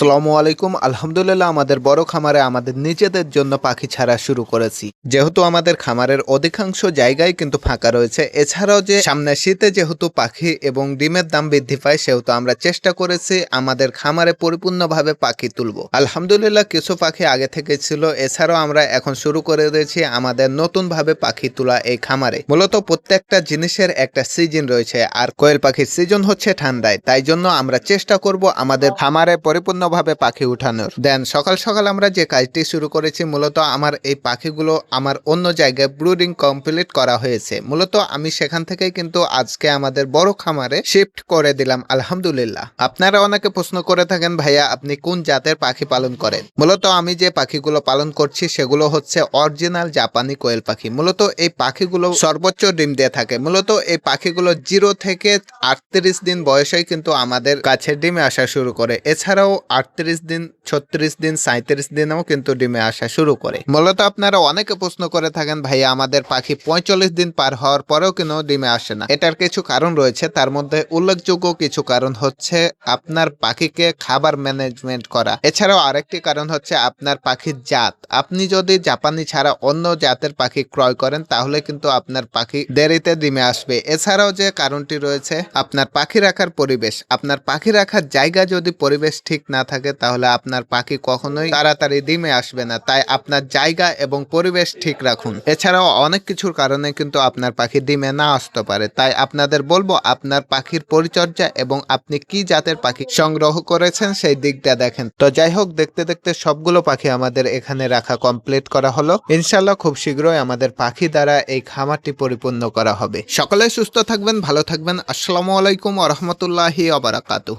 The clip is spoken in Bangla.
সালামু আলাইকুম, আলহামদুলিল্লাহ, আমাদের বড় খামারে আমাদের নিজেদের জন্য পাখি ছাড়া শুরু করেছি। যেহেতু আমাদের খামারের অধিকাংশ জায়গায় কিন্তু ফাঁকা রয়েছে, এছাড়াও যে সামনে শীতে যেহেতু পাখি এবং ডিমের দাম বৃদ্ধি পায়, সেহেতু আমরা চেষ্টা করেছি আমাদের খামারে পরিপূর্ণভাবে পাখি তুলবো। আলহামদুলিল্লাহ, কিছু পাখি আগে থেকে ছিল, এছাড়াও আমরা এখন শুরু করে দিয়েছি আমাদের নতুনভাবে পাখি তোলা এই খামারে। মূলত প্রত্যেকটা জিনিসের একটা সিজন রয়েছে, আর কোয়েল পাখির সিজন হচ্ছে ঠান্ডায়, তাই জন্য আমরা চেষ্টা করব আমাদের খামারে পরিপূর্ণভাবে পাখি উঠানোর। দেন সকাল সকাল আমরা যে কাজটি শুরু করেছি, মূলত আমার এই পাখিগুলো আমার অন্য জায়গায় ব্রুডিং কমপ্লিট করা হয়েছে। মূলত আমি সেখান থেকে কিন্তু আজকে আমাদের বড় খামারে শিফট করে দিলাম, আলহামদুলিল্লাহ। আপনারা অনেকে প্রশ্ন করে থাকেন, ভাইয়া, আপনি কোন জাতের পাখি পালন করেন? মূলত আমি যে পাখিগুলো পালন করছি, সেগুলো হচ্ছে অরিজিনাল জাপানি কোয়েল পাখি। মূলত এই পাখিগুলো সর্বোচ্চ ডিম দিয়ে থাকে। মূলত এই পাখিগুলো জিরো থেকে আটত্রিশ দিন বয়সেই কিন্তু আমাদের কাছে ডিমে আসা শুরু করে। এছাড়াও আটত্রিশ দিন, ছত্রিশ দিন সাঁত্রিশ দিনেও কিন্তু ডিমে আসা শুরু করে। মূলত আপনারা অনেকে প্রশ্ন করে থাকেন ভাই আমাদের পাখি পঁয়তাল্লিশ দিন পার হওয়ার পরেও কেন ডিমে আসে না। এটার কিছু কারণ রয়েছে। তার মধ্যে উল্লেখযোগ্য কিছু কারণ হচ্ছে আপনার পাখিকে খাবার ম্যানেজমেন্ট করা। এছাড়াও আরেকটি কারণ হচ্ছে আপনার পাখির জাত। আপনি যদি জাপানি ছাড়া অন্য জাতের পাখি ক্রয় করেন, তাহলে কিন্তু আপনার পাখি দেরিতে ডিমে আসবে। এছাড়াও যে কারণটি রয়েছে, আপনার পাখি রাখার পরিবেশ। আপনার পাখি রাখার জায়গা যদি পরিবেশ ঠিক না থাকে, তাহলে আপনার পাখি কখনোই তাড়াতাড়ি ডিমে আসবে না। তাই আপনার জায়গা এবং পরিবেশ ঠিক রাখুন। এছাড়াও অনেক কিছুর কারণে কিন্তু আপনার পাখি ডিমে না আসতে পারে। তাই আপনাদের বলব, আপনার পাখির পরিচর্যা এবং আপনি কি জাতের পাখি সংগ্রহ করেছেন সেই দিকটা দেখেন। তো যাই হোক, দেখতে দেখতে সবগুলো পাখি আমাদের এখানে রাখা কমপ্লিট করা হলো। ইনশাল্লাহ খুব শীঘ্রই আমাদের পাখি দ্বারা এই খামারটি পরিপূর্ণ করা হবে। সকলে সুস্থ থাকবেন, ভালো থাকবেন। আসসালামু আলাইকুম রহমতুল্লাহি আবরাকাতু